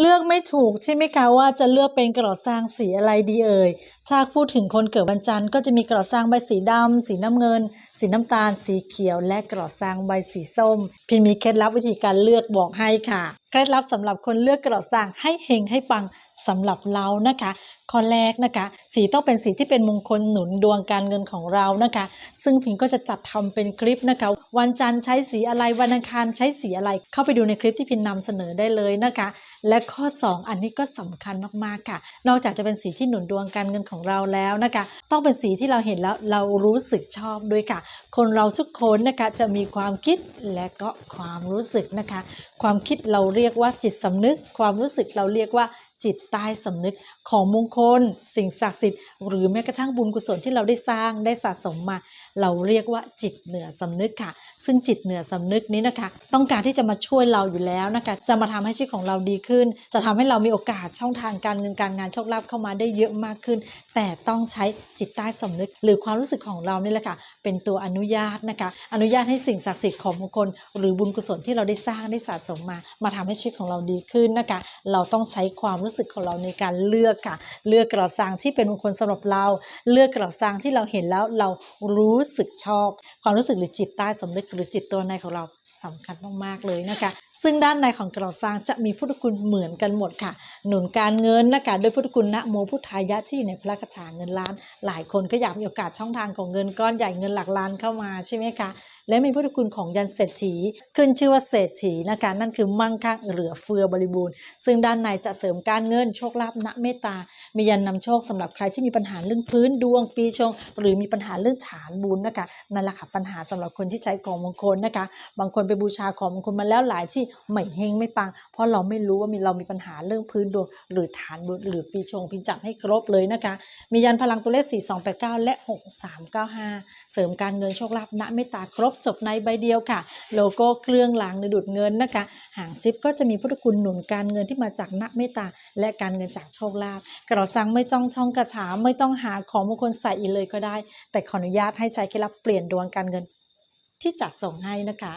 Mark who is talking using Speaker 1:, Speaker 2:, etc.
Speaker 1: เลือกไม่ถูกใช่ไหมคะว่าจะเลือกเป็นกระดาษสร้างสีอะไรดีเอ่ย ถ้าพูดถึงคนเกิดวันจันทร์ก็จะมีกระดาษสร้างใบสีดำสีน้ำเงิน สีน้ำตาล สีเขียว และกระดาษสร้างใบสีส้ม พิมมีเคล็ดลับวิธีการเลือกบอกให้ค่ะ เคล็ดลับสำหรับคนเลือกกระดาษสร้างให้เฮงให้ปัง สำหรับเรานะคะ ข้อแรกนะคะ สีต้องเป็นสีที่เป็นมงคลหนุนดวงการเงินของเรานะคะ ซึ่งพิงก็จะจัดทำเป็นคลิปนะคะ วันจันทร์ใช้สีอะไรวันอังคารใช้สีอะไร เข้าไปดูในคลิปที่พินนำเสนอได้เลยนะคะ และข้อ 2 อันนี้ก็สำคัญมากๆค่ะ นอกจากจะเป็นสีที่หนุนดวงการเงินของเราแล้วนะคะ ต้องเป็นสีที่เราเห็นแล้วเรารู้สึกชอบด้วยค่ะ คนเราทุกคนนะคะจะมีความคิดและก็ความรู้สึกนะคะ ความคิดเราเรียกว่าจิตสำนึก ความรู้สึกเราเรียกว่าจิตใต้สำนึกของมงคล สิ่งศักดิ์สิทธิ์หรือแม้กระทั่งบุญกุศลที่เราได้สร้างได้สะสมมา เราเรียกว่าจิตเหนือสำนึกค่ะ ซึ่งจิตเหนือสำนึกนี้นะคะ ต้องการที่จะมาช่วยเราอยู่แล้วนะคะ จะมาทำให้ชีวิตของเราดีขึ้น จะทำให้เรามีโอกาสช่องทางการเงินการงานโชคลาภเข้ามาได้เยอะมากขึ้น แต่ต้องใช้จิตใต้สำนึก หรือความรู้สึกของเรานี่แหละค่ะเป็นตัวอนุญาตนะคะ อนุญาตให้สิ่งศักดิ์สิทธิ์ของมงคล หรือบุญกุศลที่เราได้สร้างได้สะสมมา มาทำให้ชีวิตของเราดีขึ้นนะคะ เราต้องใช้ความรู้สึกของเราในการเลือกค่ะ เลือกกระดาษซางที่เป็นมงคลสำหรับเรา เลือกกระดาษซางที่เราเห็นแล้วเรารู้สึกชอบ ความรู้สึกหรือจิตใต้สำนึกหรือจิตตัวในของเราสำคัญมาก ๆ เลยนะคะ ซึ่งด้านในของกระดาษซางจะมีพุทธคุณเหมือนกันหมดค่ะ หนุนการเงินนะคะด้วยพุทธคุณนะโมพุทธายะที่อยู่ในพระคาถาเงินล้าน หลายคนก็อยากมีโอกาสช่องทางของเงินก้อนใหญ่เงินหลักล้านเข้ามาใช่ไหมคะและมีพุทธคุณของยันเศรษฐี ขึ้นชื่อว่าเศรษฐีนะคะนั่นคือมั่งคั่งเหลือเฟือบริบูรณ์ ซึ่งด้านในจะเสริมการเงินโชคลาภณเมตตา มียันนำโชคสำหรับใครที่มีปัญหาเรื่องพื้นดวงปีชง หรือมีปัญหาเรื่องฐานบุญนะคะนั่นแหละค่ะปัญหาสำหรับคนที่ใช้ของมงคลนะคะ บางคนไปบูชาของมงคลมาแล้วหลายที่ไม่เฮงไม่ปัง เพราะเราไม่รู้ว่ามีเรามีปัญหาเรื่องพื้นดวง หรือฐานบุญหรือปีชงพิจัดให้ครบเลยนะคะ มียันพลังตัวเลข 4289 และ 6395 เสริมการเงินโชคลาภณเมตตาครบจบในใบเดียวค่ะ โลโก้เครื่องรางในดูดเงินนะคะ หางซิปก็จะมีพุทธคุณหนุนการเงินที่มาจากนักเมตตาและการเงินจากโชคลาภกระสังไม่จ้องช่องกระฉาไม่ต้องหาของมงคลใส่อีกเลยก็ได้ แต่ขออนุญาตให้ใช้เคล็ดลับเปลี่ยนดวงการเงินที่จัดส่งให้นะคะ